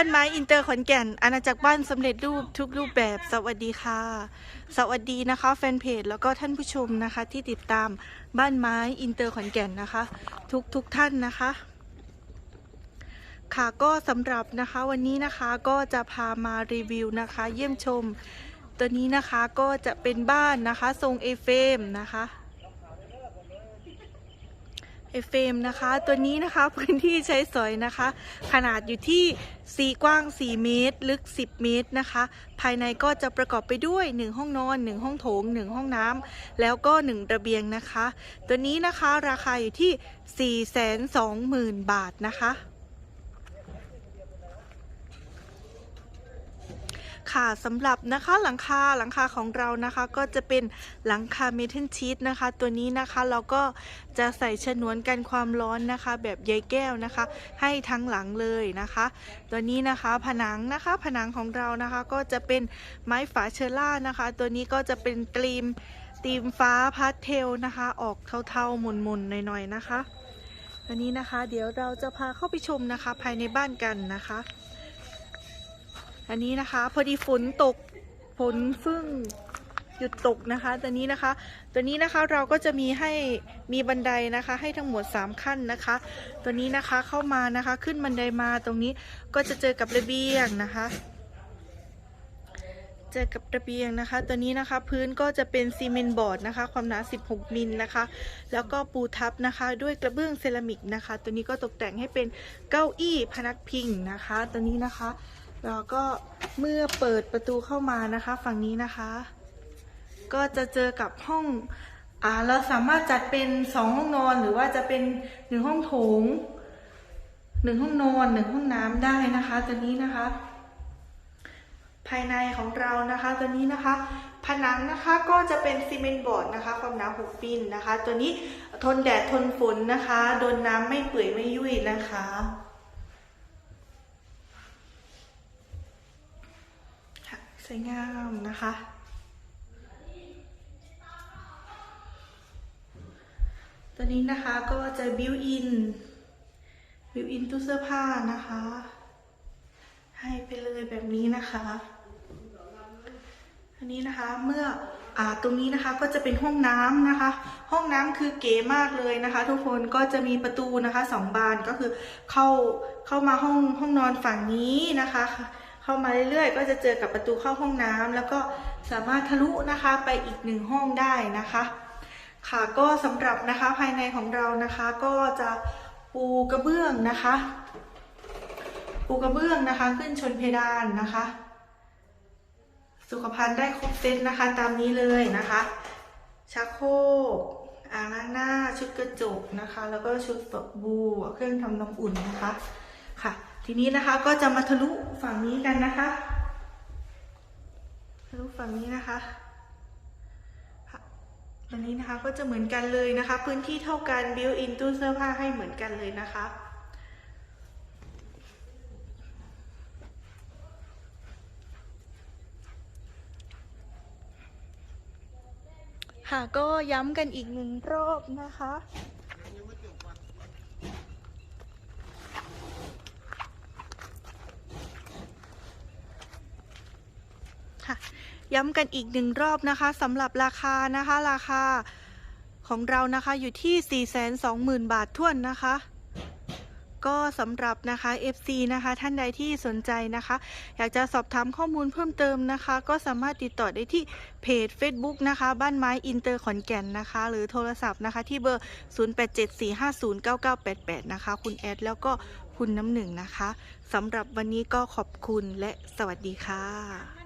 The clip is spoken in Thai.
บ้านไม้อินเตอร์ขอนแก่น อาณาจักรบ้านสำเร็จรูปทุกรูปแบบ สวัสดีค่ะ สวัสดีนะคะแฟนเพจแล้วก็ท่านผู้ชมนะคะ ที่ติดตามบ้านไม้อินเตอร์ขอนแก่นนะคะ ทุกทุกท่านนะคะ ค่ะก็สำหรับนะคะวันนี้นะคะก็จะพามารีวิวนะคะ เยี่ยมชม ตัวนี้นะคะก็จะเป็นบ้านนะคะ ทรงเอเฟมนะคะ เอเฟมนะคะ ตัวนี้นะคะพื้นที่ใช้สอยนะคะ ขนาดอยู่ที่ 4 กว้าง 4 เมตร ลึก 10 เมตรนะคะ ภายในก็จะประกอบไปด้วย 1 ห้องนอน 1 ห้องโถง 1 ห้องน้ำแล้วก็ 1 ระเบียงนะคะ ตัวนี้นะคะราคาอยู่ที่ 420,000 บาทนะคะ ค่ะสำหรับนะคะหลังคาหลังคาของเรานะคะก็จะเป็นหลังคาเมทัลชีตนะคะ ตัวนี้นะคะเราก็จะใส่ฉนวนกันความร้อนนะคะ แบบใยแก้วนะคะ ให้ทั้งหลังเลยนะคะ ตัวนี้นะคะผนังนะคะผนังของเรานะคะก็จะเป็นไม้ฝาเชอร่านะคะ ตัวนี้ก็จะเป็นตีมตีมฟ้าพาสเทลนะคะ ออกเทาๆหม่นๆหน่อยๆนะคะอันนี้นะคะ เดี๋ยวเราจะพาเข้าไปชมนะคะภายในบ้านกันนะคะ อันนี้นะคะ พอดีฝนตกฝนฟึ่งหยุดตกนะคะตัวนี้นะคะ ตัวนี้นะคะเราก็จะมีให้มีบันไดนะคะ ให้ทั้งหมด 3 ขั้นนะคะ ตัวนี้นะคะเข้ามานะคะขึ้นบันไดมาตรงนี้ก็จะเจอกับระเบียงนะคะ เจอกับระเบียงนะคะ ตัวนี้นะคะพื้นก็จะเป็นซีเมนต์บอร์ดนะคะ ความหนา 16 มิลนะคะ แล้วก็ปูทับนะคะ ด้วยกระเบื้องเซรามิกนะคะ ตัวนี้ก็ตกแต่งให้เป็นเก้าอี้พนักพิงนะคะ ตัวนี้นะคะ แล้วก็เมื่อเปิดประตูเข้ามานะคะฝั่งนี้นะคะ ก็จะเจอกับห้องอ่าเราสามารถจัดเป็นสองห้องนอนหรือว่าจะเป็นหนึ่งห้องโถงหนึ่งห้องนอนหนึ่งห้องน้ำได้นะคะตัวนี้นะคะ ภายในของเรานะคะตัวนี้นะคะ ผนังนะคะก็จะเป็นซีเมนต์บอร์ดนะคะ ความหนา6มิลนะคะ ตัวนี้ทนแดดทนฝนนะคะ โดนน้ำไม่เปื่อยไม่ยุ่ยนะคะ ค่ะ สวยงามนะคะ ตัวนี้นะคะก็จะบิวอิน บิวอินตู้เสื้อผ้านะคะ ให้ไปเลยแบบนี้นะคะอันนี้นะคะเมื่ออ่าตรงนี้นะคะก็จะเป็นห้องน้ำนะคะ ห้องน้ำคือเก๋มากเลยนะคะ ทุกคนก็จะมีประตูนะคะสองบานก็คือเข้าเข้ามาห้องห้องนอนฝั่งนี้นะคะ เข้ามาเรื่อยๆ ก็จะเจอกับประตูเข้าห้องน้ำแล้วก็สามารถทะลุนะคะไปอีกหนึ่งห้องได้นะคะ ค่ะก็สำหรับนะคะภายในของเรานะคะ ก็จะปูกระเบื้องนะคะ ปูกระเบื้องนะคะขึ้นชนเพดานนะคะ สุขภัณฑ์ได้ครบเซตนะคะตามนี้เลยนะคะชักโครกอ่างล้างหน้าชุดกระจกนะคะ แล้วก็ชุดฝักบูเครื่องทำน้ำอุ่นนะคะค่ะ ทีนี้นะคะก็จะมาทะลุฝั่งนี้กันนะคะ ทะลุฝั่งนี้นะคะอันนี้นะคะก็จะเหมือนกันเลยนะคะ พื้นที่เท่ากันบิวอินตู้เสื้อผ้าให้เหมือนกันเลยนะคะค่ะก็ย้ำกันอีกหนึ่งรอบนะคะ ค่ะ ย้ำกันอีกหนึ่งรอบนะคะสำหรับราคานะคะ ราคาของเรานะคะอยู่ที่ 420,000 บาทท่วนนะคะ ก็สำหรับนะคะ FC นะคะ ท่านใดที่สนใจนะคะ อยากจะสอบถามข้อมูลเพิ่มเติมนะคะ ก็สามารถติดต่อได้ที่เพจ Facebook นะคะ บ้านไม้อินเตอร์ขอนแก่นนะคะ หรือโทรศัพท์นะคะที่เบอร์ 0874509988 นะคะ คุณแอดแล้วก็คุณน้ำหนึ่งนะคะสำหรับวันนี้ก็ขอบคุณและสวัสดีค่ะ